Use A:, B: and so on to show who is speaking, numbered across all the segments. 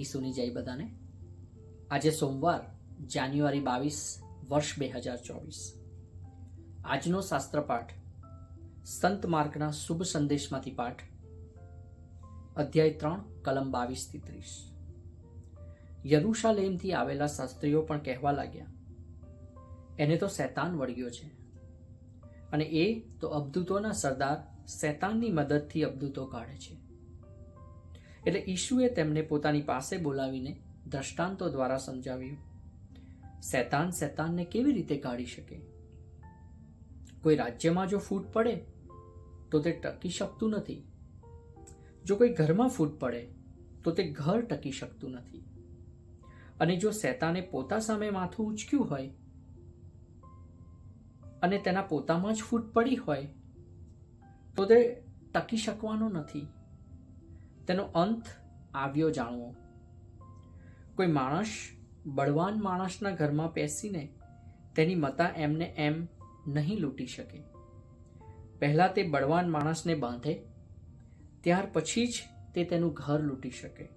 A: ઈસુની જય બધાને. આજે સોમવાર, જાન્યુઆરી બાવીસ, વર્ષ બે હજાર ચોવીસ. આજનો શાસ્ત્ર પાઠ, સંત માર્ગના શુભ સંદેશમાંથી પાઠ, અધ્યાય ત્રણ, કલમ બાવીસથી ત્રીસ. યરુશાલેમથી આવેલા શાસ્ત્રીઓ પણ કહેવા લાગ્યા, એને તો શૈતાન વળગ્યો છે. અને એ તો અબદૂતોના સરદાર શૈતાનની મદદથી અબદૂતો કાઢે છે. એટલે ઈશુએ તેમને પોતાની પાસે બોલાવીને દ્રષ્ટાંતો દ્વારા સમજાવ્યું, શૈતાન શૈતાનને કેવી રીતે કાઢી શકે? કોઈ રાજ્યમાં જો ફૂટ પડે, તો તે ટકી શકતું નથી. જો કોઈ ઘરમાં ફૂટ પડે, તો તે ઘર ટકી શકતું નથી. અને જો શેતાને પોતા સામે માથું ઉચક્યું હોય અને તેના પોતામાં જ ફૂટ પડી હોય, તો તે ટકી શકવાનો નથી. તેનો અંત આવ્યો જાણવો. કોઈ માણસ, બળવાન માણસના ઘરમાં બેસીને તેની મતા એમને એમ નહીં લૂંટી શકે. પહેલાં તે બળવાન માણસને બાંધે, ત્યાર પછી જ તે તેનું ઘર લૂંટી શકે.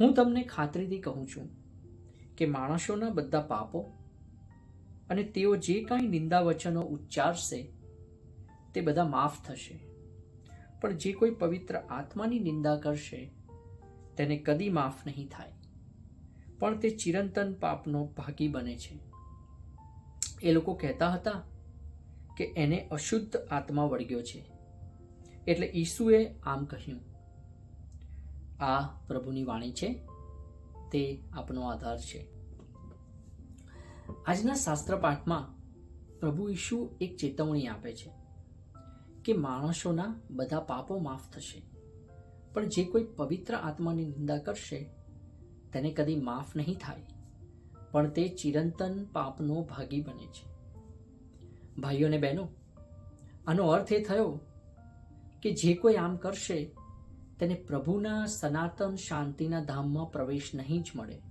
A: હું તમને ખાતરીથી કહું છું કે માણસોના બધા પાપો અને તેઓ જે કાંઈ નિંદા વચનો ઉચ્ચારશે, તે બધા માફ થશે. પણ જે કોઈ પવિત્ર આત્માની નિંદા કરશે, તેને કદી માફ નહીં થાય. પણ તે ચિરંતન પાપનો ભાગી બને છે. એ લોકો કહેતા હતા કે એને અશુદ્ધ આત્મા વળગ્યો છે. એટલે ઈસુએ આમ કહ્યું, આ પ્રભુની વાણી છે, તે આપનો આધાર છે. આજના શાસ્ત્ર પાઠમાં પ્રભુ ઈશુ એક ચેતવણી આપે છે. કે માણસોના બધા પાપો માફ થશે. પણ જે કોઈ પવિત્ર આત્માની નિંદા કરશે, તેને કદી માફ નહીં થાય. પણ તે ચિરંતન પાપનો ભાગી બને છે. ભાઈઓ અને બહેનો, આનો અર્થ એ થયો કે જે કોઈ આમ કરશે, તેને પ્રભુના સનાતન શાંતિના ધામમાં પ્રવેશ નહીં જ મળે.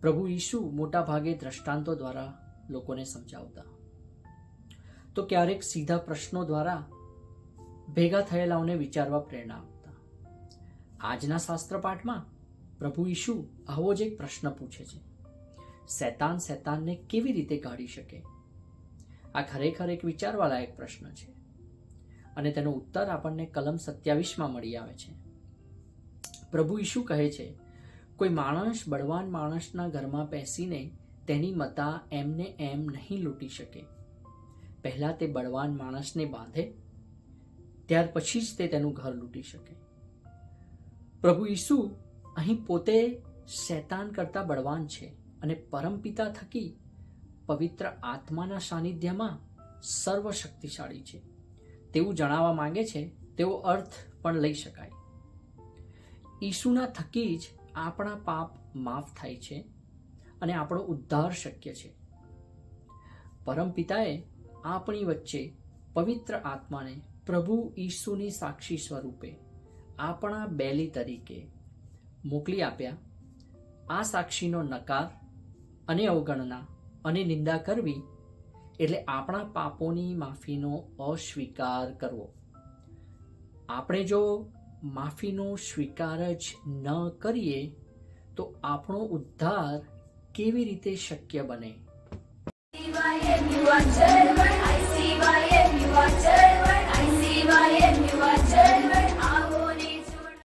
A: પ્રભુ ઈશુ મોટા ભાગે દ્રષ્ટાંતો દ્વારા લોકોને સમજાવતા. તો ક્યારેક સીધા પ્રશ્નો દ્વારા ભેગા થયેલાઓને વિચારવા પ્રેરણા આપતા. આજના શાસ્ત્ર પાઠમાં પ્રભુ ઈશુ આવો જ એક પ્રશ્ન પૂછે છે. શૈતાન શૈતાનને કેવી રીતે કાઢી શકે? આ ખરેખર એક વિચારવાળા એક પ્રશ્ન છે. અને તેનો ઉત્તર આપણને કલમ સત્યાવીસમાં મળી આવે છે. પ્રભુ ઈશુ કહે છે, કોઈ માણસ બળવાન માણસના ઘરમાં બેસીને તેની મતા એમને એમ નહીં લૂંટી શકે. પહેલાં તે બળવાન માણસને બાંધે, ત્યાર પછી જ તે તેનું ઘર લૂંટી શકે. પ્રભુ ઈસુ અહીં પોતે શૈતાન કરતા બળવાન છે અને પરમપિતા થકી પવિત્ર આત્માના સાનિધ્યમાં સર્વશક્તિશાળી છે. તેવું જણાવવા માંગે છે, તેવો અર્થ પણ લઈ શકાય. ઈસુના થકી જ આપણા પાપ માફ થાય છે અને આપણો ઉદ્ધાર શક્ય છે. પરમપિતાએ આપણી વચ્ચે પવિત્ર આત્માને પ્રભુ ઈસુની સાક્ષી સ્વરૂપે આપણા બેલી તરીકે મોકલી આપ્યા. આ સાક્ષીનો નકાર અને અવગણના અને નિંદા કરવી એટલે આપણા પાપોની માફીનો અસ્વીકાર કરવો. આપણે જો માફીનો સ્વીકાર જ ન કરીએ તો આપણો ઉદ્ધાર કેવી રીતે શક્ય બને?
B: one, turn around.